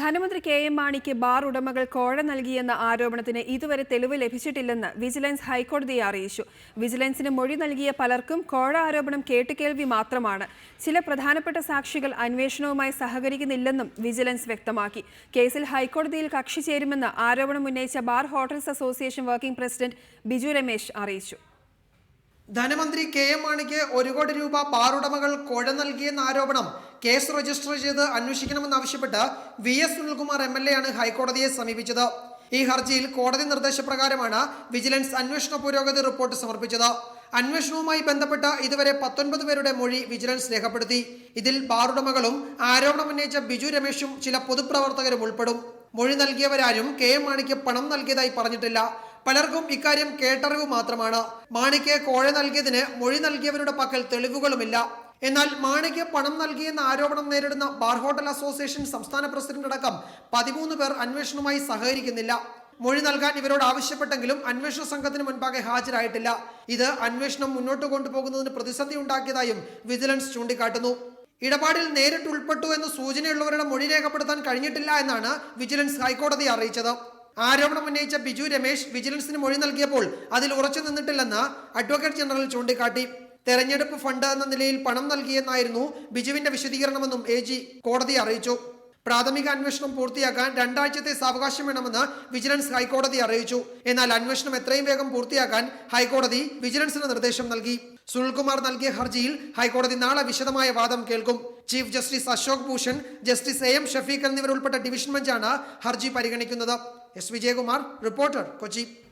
ധനമന്ത്രി K M മാണിക്ക് bar ഉടമകൾ കോഴ നൽകിയെന്ന ആരോപണത്തിന് ഇതുവരെ തെളിവ് ലഭിച്ചിട്ടില്ലെന്ന് വിജിലൻസ് ഹൈക്കോടതിയെ അറിയിച്ചു. വിജിലൻസിന് മൊഴി നൽകിയ പലർക്കും കോഴ ആരോപണം കേട്ടുകേൾവി മാത്രമാണ്. ചില പ്രധാനപ്പെട്ട സാക്ഷികൾ അന്വേഷണവുമായി സഹകരിക്കുന്നില്ലെന്നും വിജിലൻസ് വ്യക്തമാക്കി. കേസിൽ ഹൈക്കോടതിയിൽ കക്ഷി ചേരുമെന്ന് ആരോപണം ഉന്നയിച്ച bar hotels association working president Biju Ramesh അറിയിച്ചു. ധനമന്ത്രി കെ എം മാണിക്ക് ഒരു കോടി രൂപ ബാറുടമകൾ കോഴ നൽകിയെന്ന ആരോപണം കേസ് രജിസ്റ്റർ ചെയ്ത് അന്വേഷിക്കണമെന്നാവശ്യപ്പെട്ട് V S Sunilkumar M L A ആണ് ഹൈക്കോടതിയെ സമീപിച്ചത്. ഈ ഹർജിയിൽ കോടതി നിർദ്ദേശപ്രകാരമാണ് വിജിലൻസ് അന്വേഷണ പുരോഗതി റിപ്പോർട്ട് സമർപ്പിച്ചത്. അന്വേഷണവുമായി ബന്ധപ്പെട്ട ഇതുവരെ പത്തൊൻപത് പേരുടെ മൊഴി വിജിലൻസ് രേഖപ്പെടുത്തി. ഇതിൽ പാറുടമകളും ആരോപണം ഉന്നയിച്ച ബിജു രമേശും ചില പൊതുപ്രവർത്തകരും ഉൾപ്പെടും. മൊഴി നൽകിയവരാരും കെ എം മാണിക്ക് പണം നൽകിയതായി പറഞ്ഞിട്ടില്ല. പലർക്കും ഇക്കാര്യം കേട്ടറിവ് മാത്രമാണ്. മാണിക്ക് കോഴ നൽകിയതിന് മൊഴി നൽകിയവരുടെ പക്കൽ തെളിവുകളുമില്ല. എന്നാൽ മാണിക്ക് പണം നൽകിയെന്ന ആരോപണം നേരിടുന്ന ബാർ ഹോട്ടൽ അസോസിയേഷൻ സംസ്ഥാന പ്രസിഡന്റ് അടക്കം പതിമൂന്ന് പേർ അന്വേഷണവുമായി സഹകരിക്കുന്നില്ല. മൊഴി നൽകാൻ ഇവരോട് ആവശ്യപ്പെട്ടെങ്കിലും അന്വേഷണ സംഘത്തിന് മുൻപാകെ ഹാജരായിട്ടില്ല. ഇത് അന്വേഷണം മുന്നോട്ട് കൊണ്ടുപോകുന്നതിന് പ്രതിസന്ധി ഉണ്ടാക്കിയതായും വിജിലൻസ് ചൂണ്ടിക്കാട്ടുന്നു. ഇടപാടിൽ നേരിട്ട് ഉൾപ്പെട്ടു എന്ന് സൂചനയുള്ളവരുടെ മൊഴി രേഖപ്പെടുത്താൻ കഴിഞ്ഞിട്ടില്ല എന്നാണ് വിജിലൻസ് ഹൈക്കോടതി അറിയിച്ചത്. ആരോപണം ഉന്നയിച്ച ബിജു രമേശ് വിജിലൻസിന് മൊഴി നൽകിയപ്പോൾ അതിൽ ഉറച്ചു നിന്നിട്ടില്ലെന്ന് അഡ്വക്കേറ്റ് ജനറൽ ചൂണ്ടിക്കാട്ടി. തെരഞ്ഞെടുപ്പ് ഫണ്ട് എന്ന നിലയിൽ പണം നൽകിയെന്നായിരുന്നു ബിജുവിന്റെ വിശദീകരണമെന്നും എ ജി കോടതിയെ അറിയിച്ചു. പ്രാഥമിക അന്വേഷണം പൂർത്തിയാക്കാൻ രണ്ടാഴ്ചത്തെ സാവകാശം വേണമെന്ന് വിജിലൻസ് ഹൈക്കോടതി അറിയിച്ചു. എന്നാൽ അന്വേഷണം എത്രയും വേഗം പൂർത്തിയാക്കാൻ ഹൈക്കോടതി വിജിലൻസിന് നിർദ്ദേശം നൽകി. സുനിൽകുമാർ നൽകിയ ഹർജിയിൽ ഹൈക്കോടതി നാളെ വിശദമായ വാദം കേൾക്കും. Chief justice Ashok Bhushan justice A M Shafeeq എന്നിവരുൾപ്പെട്ട division ബെഞ്ചാണ് ഹർജി പരിഗണിക്കുന്നത്. S Vijayakumar reporter Kochi